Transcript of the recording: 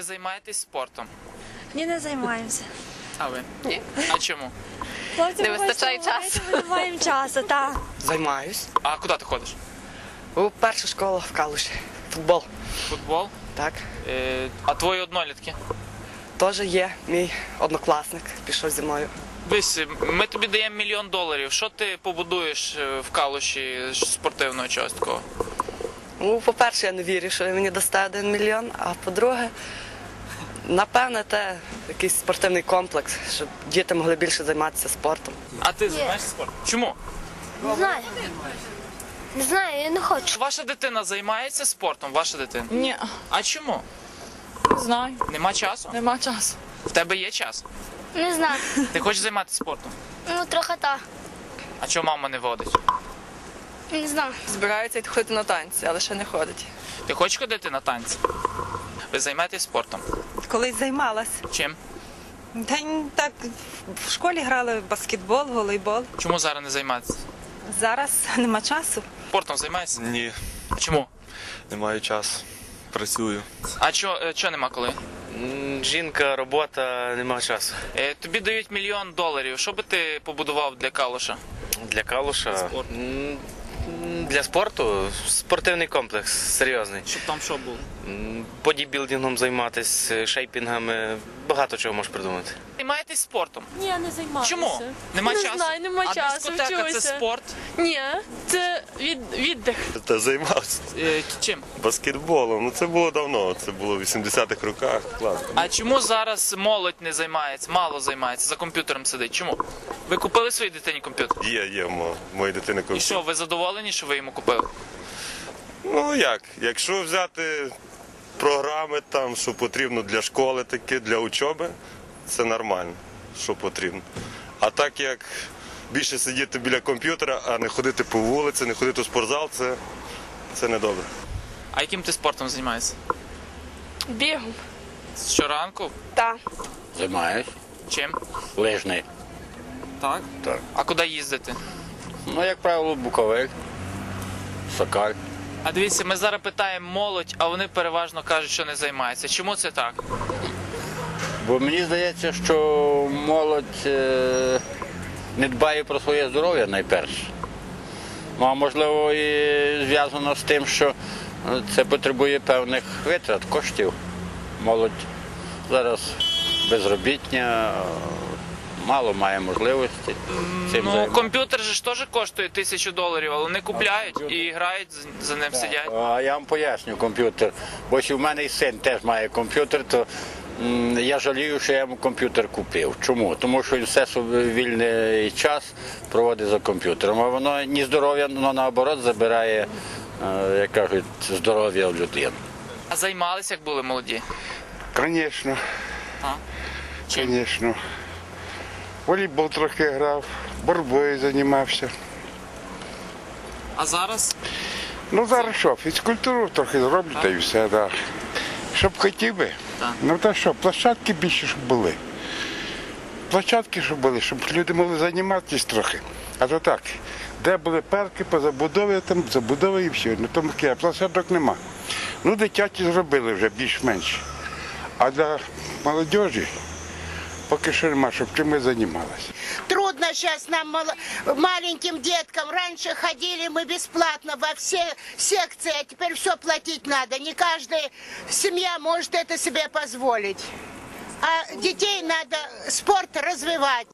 ви займаєтесь спортом? Ні, не займаємося. А ви? Ні. А чому? Хлопці, Не вистачає часу. Ми не маємо часу, так. Займаюсь. А куди ти ходиш? У першу школу в Калуші. Футбол. Футбол? Так. Е, а твої однолітки? Теж є мій однокласник, пішов зі мною. Дивись, ми тобі даємо мільйон доларів. Що ти побудуєш е, в калуші спортивного чогось такого? Ну, по-перше, я не вірю, що ви мені дасте один мільйон, а по-друге, напевне, те якийсь спортивний комплекс, щоб діти могли більше займатися спортом. А ти займаєшся спортом? Чому? Не знаю. Не знаю, я не хочу. Ваша дитина займається спортом, ваша дитина? Ні, А чому? не знаю. Нема часу? Нема часу. В тебе є час? Не знаю. Ти хочеш займатися спортом? Ну, трохи так. А чого мама не водить? Не знаю. Збирається йти ходити на танці, але ще не ходить. Ти хочеш ходити на танці? Ви займаєтесь спортом? Колись займалась. Чим? Та й так в школі грали в баскетбол, волейбол. Чому зараз не займаєтесь? Зараз нема часу. Спортом займаєтесь? Ні, Чому? не маю часу. Працюю. А чого е, чого нема коли? М, Жінка, робота, нема часу. Е, тобі дають мільйон доларів. Що би ти побудував для калуша? Для калуша. М, Для спорту спортивний комплекс серйозний. Щоб там що було? Бодібілдингом займатися, шейпінгами. Багато чого можеш придумати. Займаєтесь спортом? Ні, не займаюся. Чому? Нема Не часу? знаю, нема а часу, дискотека це вчуся. спорт? Ні, це від, віддих. Та займався Е, чим? баскетболом. Ну це було давно. Це було в 80-х роках. Класно. А чому зараз молодь не займається, мало займається, за комп'ютером сидить? Чому? Ви купили своїй дитині комп'ютер? Є, є в мо- моєї дитини І комп'ютер. що, ви задоволені, що ви йому купили? Ну як? Якщо взяти програми там, що потрібно для школи, таке, для учоби, це нормально, що потрібно. А так як більше сидіти біля комп'ютера, а не ходити по вулиці, не ходити у спортзал, це, це не добре. А яким ти спортом займаєшся? Бігом. Щоранку? Так. Займаюсь. Чим? Лижний. Так. Так. А куди їздити? Ну, як правило, буковик, сокаль. А дивіться, ми зараз питаємо молодь, а вони переважно кажуть, що не займаються. Чому це так? Бо мені здається, що молодь е, не дбає про своє здоров'я найперше. Ну, а можливо, і зв'язано з тим, що е, це потребує певних витрат, коштів. Молодь зараз безробітня, мало має можливості. Цим Ну, займатися. комп'ютер же ж теж коштує тисячу доларів, але вони купляють і грають за ним сидять. А я вам поясню комп'ютер. Бо ще в мене і син теж має комп'ютер, то м, я жалію, що я йому комп'ютер купив. Чому? Тому що він все свій вільний час проводить за комп'ютером. А воно ні здоров'я, воно наоборот забирає, е, як кажуть, здоров'я в людини. А займалися, як були молоді? Звісно, А? Звісно. Волейбол трохи грав, боротьбою займався. А зараз? Ну зараз що, фізкультуру трохи зроблю, та й все, так. Да. Щоб хотів би. Так. Ну та що, площадки більше, щоб були. Площадки, щоб були, щоб люди могли займатися трохи. А то так, де були парки по забудові, там забудови і все. Ну тому а площадок нема. Ну, дитячі зробили вже більш-менш. А для молодіжі поки нема, щоб чим ми займалися. Трудно сейчас нам, мал- маленьким деткам. Раньше ходили мы бесплатно во все секции, а теперь все платить надо. Не каждая семья может это себе позволить. А детей надо спорт развивать.